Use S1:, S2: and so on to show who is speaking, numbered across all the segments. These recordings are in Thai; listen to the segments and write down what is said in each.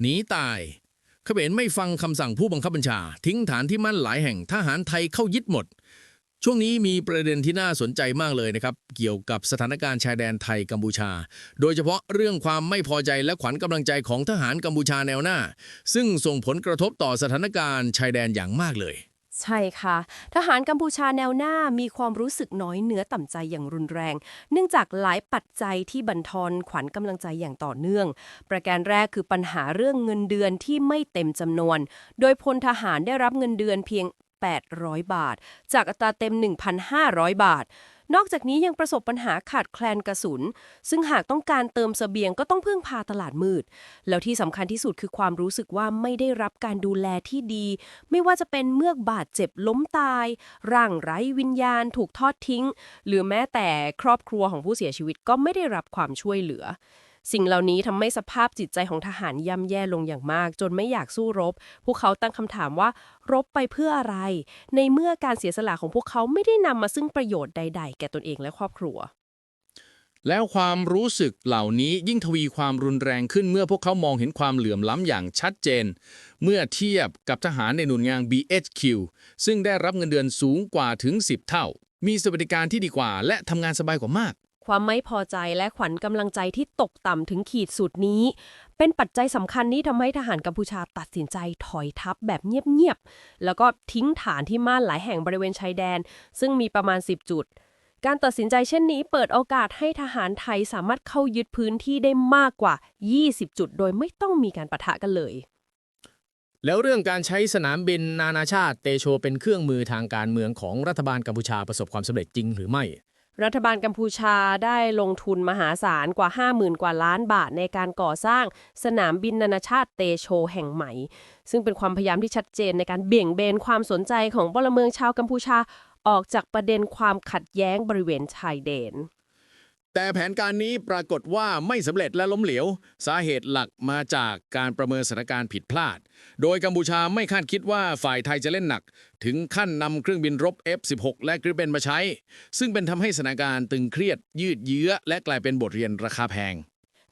S1: หนีตายเขมรไม่ฟังคำสั่งผู้บังคับบัญชา ทิ้งฐานที่มั่นหลายแห่งทหารไทยเข้ายึดหมด ช่วงนี้มีประเด็นที่น่าสนใจมากเลยนะครับ เกี่ยวกับสถานการณ์ชายแดนไทยกัมพูชา โดยเฉพาะเรื่องความไม่พอใจและขวัญกำลังใจของทหารกัมพูชาแนวหน้า ซึ่งส่งผลกระทบต่อสถานการณ์ชายแดนอย่างมากเลย
S2: ใช่ค่ะ ทหารกัมพูชาแนวหน้ามีความรู้สึกน้อยเนื้อต่ำใจอย่างรุนแรง เนื่องจากหลายปัจจัยที่บั่นทอนขวัญกำลังใจอย่างต่อเนื่อง ประการแรกคือปัญหาเรื่องเงินเดือนที่ไม่เต็มจำนวน โดยพลทหารได้รับเงินเดือนเพียง 800 บาท จากอัตราเต็ม 1,500 บาท นอกจากนี้ยังประสบปัญหาขาดแคลนกระสุน ซึ่งหากต้องการเติมเสบียงก็ต้องพึ่งพาตลาดมืด แล้วที่สำคัญที่สุดคือความรู้สึกว่าไม่ได้รับการดูแลที่ดี ไม่ว่าจะเป็นเมื่อบาดเจ็บล้มตาย ร่างไร้วิญญาณ ถูกทอดทิ้ง หรือแม้แต่ครอบครัวของผู้เสียชีวิตก็ไม่ได้รับความช่วยเหลือ สิ่งเหล่านี้ทำให้สภาพจิตใจของทหารย่ำแย่ลงอย่างมาก จนไม่อยากสู้รบ พวกเขาตั้งคำถามว่า รบไปเพื่ออะไร ในเมื่อการเสียสละของพวกเขาไม่ได้นำมาซึ่งประโยชน์ใด ๆ แก่ตนเองและครอบครัว
S1: แล้วความรู้สึกเหล่านี้ยิ่งทวีความรุนแรงขึ้นเมื่อพวกเขามองเห็นความเหลื่อมล้ำอย่างชัดเจน เมื่อเทียบกับทหารในหน่วยงาน BHQ ซึ่งได้รับเงินเดือนสูงกว่าถึง 10 เท่า มีสวัสดิการที่ดีกว่า และทำงานสบายกว่ามาก
S2: ความไม่พอใจและขวัญกำลังใจที่ตกต่ำถึงขีดสุดนี้ เป็นปัจจัยสำคัญที่ทำให้ทหารกัมพูชาตัดสินใจถอยทัพแบบเงียบๆ แล้วก็ทิ้งฐานที่ม่านหลายแห่งบริเวณชายแดน ซึ่งมีประมาณ 10 จุด การตัดสินใจเช่นนี้เปิดโอกาสให้ทหารไทยสามารถเข้ายึดพื้นที่ได้มากกว่า 20 จุด โดยไม่ต้องมีการปะทะกันเลย
S3: แล้วเรื่องการใช้สนามบินนานาชาติเตโชเป็นเครื่องมือทางการเมืองของรัฐบาลกัมพูชาประสบความสำเร็จจริงหรือไม่
S2: รัฐบาลกัมพูชาได้ลงทุนมหาศาลกว่า 50,000 กว่าล้านบาทในการก่อสร้างสนามบินนานาชาติเตโชแห่งใหม่ ซึ่งเป็นความพยายามที่ชัดเจนในการเบี่ยงเบนความสนใจของพลเมืองชาวกัมพูชาออกจากประเด็นความขัดแย้งบริเวณชายแดน
S1: แต่แผนการนี้ปรากฏว่าไม่สำเร็จและล้มเหลว สาเหตุหลักมาจากการประเมินสถานการณ์ผิดพลาด โดยกัมพูชาไม่คาดคิดว่าฝ่ายไทยจะเล่นหนัก ถึงขั้นนำเครื่องบินรบ F-16 และกริปเปนมาใช้ ซึ่งเป็นทำให้สถานการณ์ตึงเครียด ยืดเยื้อ และกลายเป็นบทเรียนราคาแพง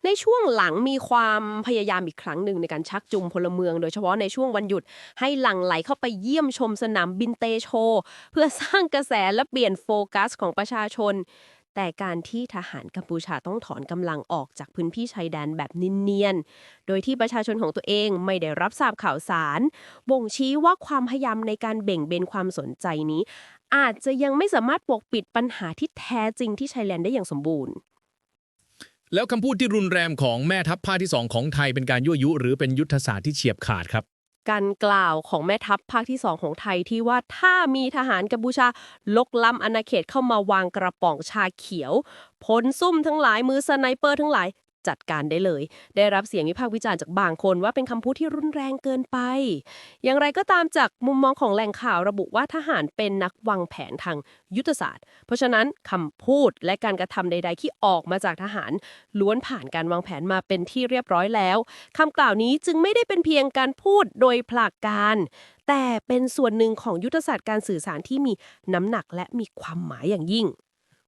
S2: ในช่วงหลังมีความพยายามอีกครั้งหนึ่งในการชักจูงพลเมือง โดยเฉพาะในช่วงวันหยุดให้หลั่งไหลเข้าไปเยี่ยมชมสนามบินเตโช เพื่อสร้างกระแสและเปลี่ยนโฟกัสของประชาชน แต่การที่ทหารกัมพูชาต้องถอนกำลังออกจากพื้นที่ชายแดนแบบนินเนียน โดยที่ประชาชนของตัวเองไม่ได้รับทราบข่าวสาร บ่งชี้ว่าความพยายามในการเบ่งเบนความสนใจนี้ อาจจะยังไม่สามารถปกปิดปัญหาที่แท้จริงที่ชายแดนได้อย่างสมบูรณ์
S3: แล้วคำพูดที่รุนแรงของแม่ทัพภาคที่ 2 ของไทยเป็นการยั่วยุ หรือเป็นยุทธศาสตร์ที่เฉียบขาดครับ
S2: การกล่าวของแม่ทัพภาคที่ 2 ของไทยที่ว่าถ้ามีทหารกัมพูชาลกล้ำอาณาเขตเข้ามาวางกระป๋องชาเขียว ผลซุ่มทั้งหลายมือสไนเปอร์ทั้งหลาย จัดการได้เลย ได้รับเสียงวิพากษ์วิจารณ์จากบางคนว่าเป็นคำพูดที่รุนแรงเกินไป อย่างไรก็ตามจากมุมมองของแหล่งข่าวระบุว่าทหารเป็นนักวางแผนทางยุทธศาสตร์ เพราะฉะนั้นคำพูดและการกระทำใด ๆ ที่ออกมาจากทหาร ล้วนผ่านการวางแผนมาเป็นที่เรียบร้อยแล้วคำกล่าวนี้จึงไม่ได้เป็นเพียงการพูดโดยผลักการ แต่เป็นส่วนหนึ่งของยุทธศาสตร์การสื่อสารที่มีน้ำหนักและมีความหมายอย่างยิ่ง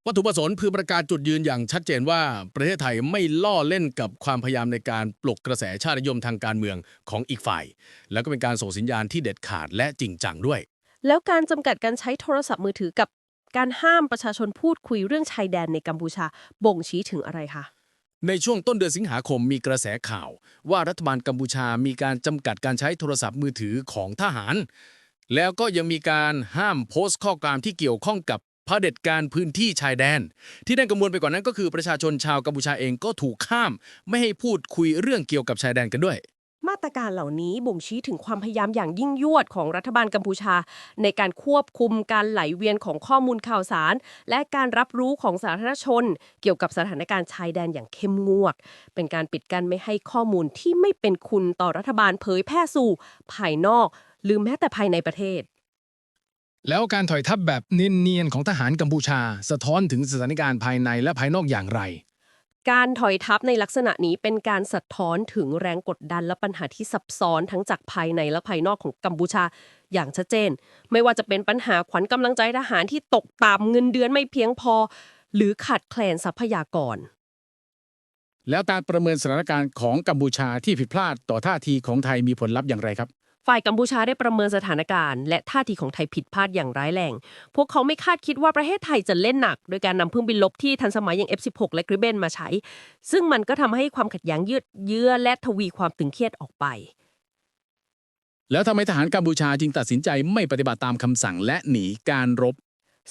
S1: วัตถุประสงค์คือประกาศจุดยืนอย่างชัดเจนว่าประเทศไทยไม่ล่อเล่นกับความพยายามในการปลุกกระแสชาตินิยมทางการเมืองของอีกฝ่าย แล้วก็เป็นการส่งสัญญาณที่เด็ดขาดและจริงจังด้วย
S2: แล้วการจำกัดการใช้โทรศัพท์มือถือกับการห้ามประชาชนพูดคุยเรื่องชายแดนในกัมพูชาบ่งชี้ถึงอะไรคะ
S1: ในช่วงต้นเดือนสิงหาคมมีกระแสข่าว ว่ารัฐบาลกัมพูชามีการจำกัดการใช้โทรศัพท์มือถือของทหาร แล้วก็ยังมีการห้ามโพสต์ข้อความที่เกี่ยวข้องกับ เผด็จการพื้นที่ชายแดน ที่น่ากังวลไปกว่านนั้นก็คือประชาชนชาวกัมพูชาเองก็ถูกห้าม ไม่ให้พูดคุยเรื่องเกี่ยวกับชายแดนกันด้วย
S2: มาตรการเหล่านี้บ่งชี้ถึงความพยายามอย่างยิ่งยวดของรัฐบาลกัมพูชา ในการควบคุมการไหลเวียนของข้อมูลข่าวสาร และการรับรู้ของสาธารณชน เกี่ยวกับสถานการณ์ชายแดนอย่างเข้มงวด เป็นการปิดกั้นไม่ให้ข้อมูลที่ไม่เป็นคุณต่อรัฐบาลเผยแพร่สู่ ภายนอก หรือแม้แต่ภายในประเทศ
S3: แล้วการถอยทัพแบบเนียนๆของทหารกัมพูชา สะท้อนถึงสถานการณ์ภายในและภายนอกอย่างไร
S2: การถอยทัพในลักษณะนี้เป็นการสะท้อนถึงแรงกดดันและปัญหาที่ซับซ้อนทั้งจากภายในและภายนอกของกัมพูชาอย่างชัดเจน ไม่ว่าจะเป็นปัญหาขวัญกำลังใจทหารที่ตกต่ำเงินเดือนไม่เพียงพอ หรือขาดแคลนทรัพยากร
S1: แล้วการประเมินสถานการณ์ของกัมพูชาที่ผิดพลาดต่อท่าทีของไทยมีผลลัพธ์อย่างไรครับ
S2: ฝ่ายกัมพูชาได้ประเมินสถานการณ์และท่าทีของไทยผิดพลาดอย่างร้ายแรง พวกเขาไม่คาดคิดว่าประเทศไทยจะเล่นหนัก โดยการนำเครื่องบินลบที่ทันสมัยอย่าง F16 และกริเบนมาใช้ ซึ่งมันก็ทำให้ความขัดแย้งยืดเยื้อและทวีความตึงเครียดออกไป
S1: แล้วทำไมทหารกัมพูชาจึงตัดสินใจไม่ปฏิบัติตามคำสั่งและหนีการรบ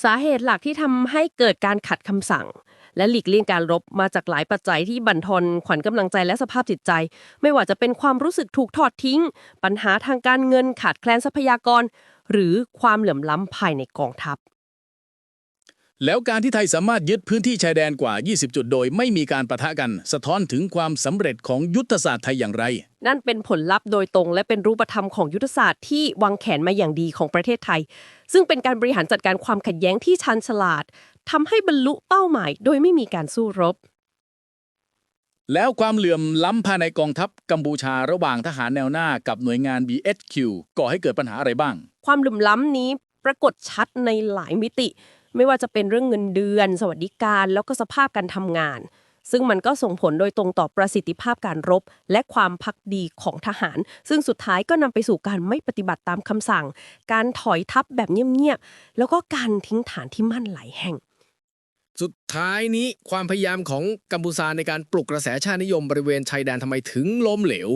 S2: สาเหตุหลักที่ทำให้เกิดการขัดคำสั่ง และหลีกเลี่ยงการรบมาจากหลายปัจจัยที่บั่นทอนขวัญกำลังใจและสภาพจิตใจ ไม่ว่าจะเป็นความรู้สึกถูกทอดทิ้ง ปัญหาทางการเงินขาดแคลนทรัพยากร หรือความเหลื่อมล้ำภายในกองทัพ
S1: แล้วการที่ไทยสามารถยึดพื้นที่ชายแดนกว่า 20 จุดโดย ไม่มีการประทะกัน สะท้อนถึงความสำเร็จของยุทธศาสตร์ไทยอย่างไร
S2: นั่นเป็นผลลัพธ์โดยตรง และเป็นรูปธรรมของยุทธศาสตร์ที่วางแผนมาอย่างดีของประเทศไทย ซึ่งเป็นการบริหารจัดการความขัดแย้งที่ชันฉลาด ทำให้บรรลุเป้าหมายโดยไม่มีการสู้รบ
S1: แล้วความเหลื่อมล้ำภายในกองทัพกัมพูชาระหว่างทหารแนวหน้ากับหน่วยงาน BHQ ก่อให้เกิดปัญหาอะไรบ้าง
S2: ความเหลื่อมล้ำนี้ปรากฏชัดในหลายมิติ ไม่ว่าจะเป็นเรื่องเงินเดือน สวัสดิการแล้วก็สภาพการทำงาน ซึ่งมันก็ส่งผลโดยตรงต่อประสิทธิภาพการรบ และความพักดีของทหาร ซึ่งสุดท้ายก็นำไปสู่การไม่ปฏิบัติตามคำสั่ง การถอยทัพแบบเงียบๆแล้วก็การทิ้งฐานที่มั่นหลายแห่ง
S4: สุดท้ายนี้ความพยายามของกัมพูชาในการปลุกกระแสชาตินิยมบริเวณชายแดนทำไมถึงล้มเหลว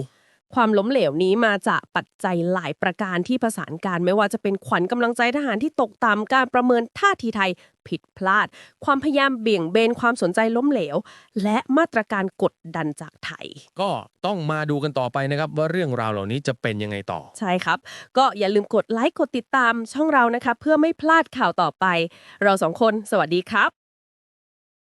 S2: ความล้มเหลวนี้มาจากปัจจัยหลายประการที่ประสานกันไม่ว่าจะเป็นขวัญกำลังใจทหารที่ตกต่ำการประเมินท่าทีไทยผิดพลาด ความพยายามเบี่ยงเบนความสนใจล้มเหลว และมาตรการกดดันจากไทย
S5: ก็ต้องมาดูกันต่อไปนะครับ ว่าเรื่องราวเหล่านี้จะเป็นยังไงต่อ
S2: ใช่ครับ ก็อย่าลืมกดไลค์กดติดตามช่องเรานะคะ เพื่อไม่พลาดข่าวต่อไป เราสองคน สวัสดีครับ